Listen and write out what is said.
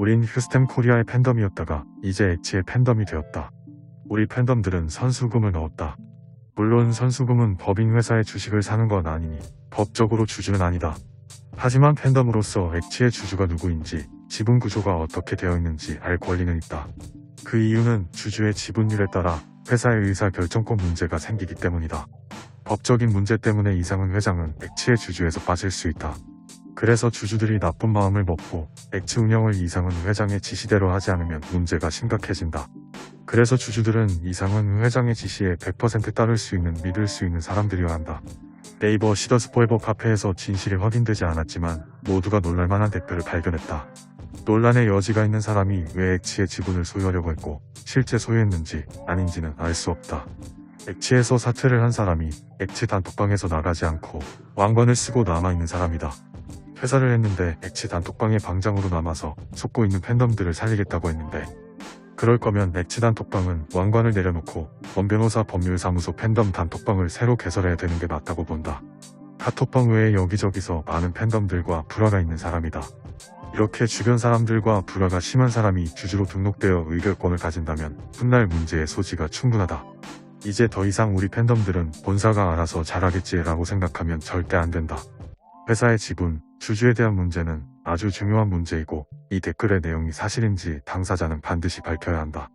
우린 휴스템 코리아의 팬덤이었다가 이제 엑치의 팬덤이 되었다. 우리 팬덤들은 선수금을 넣었다. 물론 선수금은 법인 회사의 주식을 사는 건 아니니 법적으로 주주는 아니다. 하지만 팬덤으로서 엑치의 주주가 누구인지 지분 구조가 어떻게 되어 있는지 알 권리는 있다. 그 이유는 주주의 지분율에 따라 회사의 의사 결정권 문제가 생기기 때문이다. 법적인 문제 때문에 이상은 회장은 엑치의 주주에서 빠질 수 있다. 그래서 주주들이 나쁜 마음을 먹고 엑치 운영을 이상은 회장의 지시대로 하지 않으면 문제가 심각해진다. 그래서 주주들은 이상은 회장의 지시에 100% 따를 수 있는 믿을 수 있는 사람들이어야 한다. 네이버 시더스포에버 카페에서 진실이 확인되지 않았지만 모두가 놀랄만한 댓글을 발견했다. 논란의 여지가 있는 사람이 왜 엑치의 지분을 소유하려고 했고 실제 소유했는지 아닌지는 알 수 없다. 엑치에서 사퇴를 한 사람이 엑치 단톡방에서 나가지 않고 왕관을 쓰고 남아있는 사람이다. 퇴사를 했는데 엑치 단톡방의 방장으로 남아서 속고 있는 팬덤들을 살리겠다고 했는데 그럴 거면 엑치 단톡방은 왕관을 내려놓고 원변호사 법률사무소 팬덤 단톡방을 새로 개설해야 되는 게 맞다고 본다. 카톡방 외에 여기저기서 많은 팬덤들과 불화가 있는 사람이다. 이렇게 주변 사람들과 불화가 심한 사람이 주주로 등록되어 의결권을 가진다면 훗날 문제의 소지가 충분하다. 이제 더 이상 우리 팬덤들은 본사가 알아서 잘하겠지라고 생각하면 절대 안 된다. 회사의 지분, 주주에 대한 문제는 아주 중요한 문제이고 이 댓글의 내용이 사실인지 당사자는 반드시 밝혀야 한다.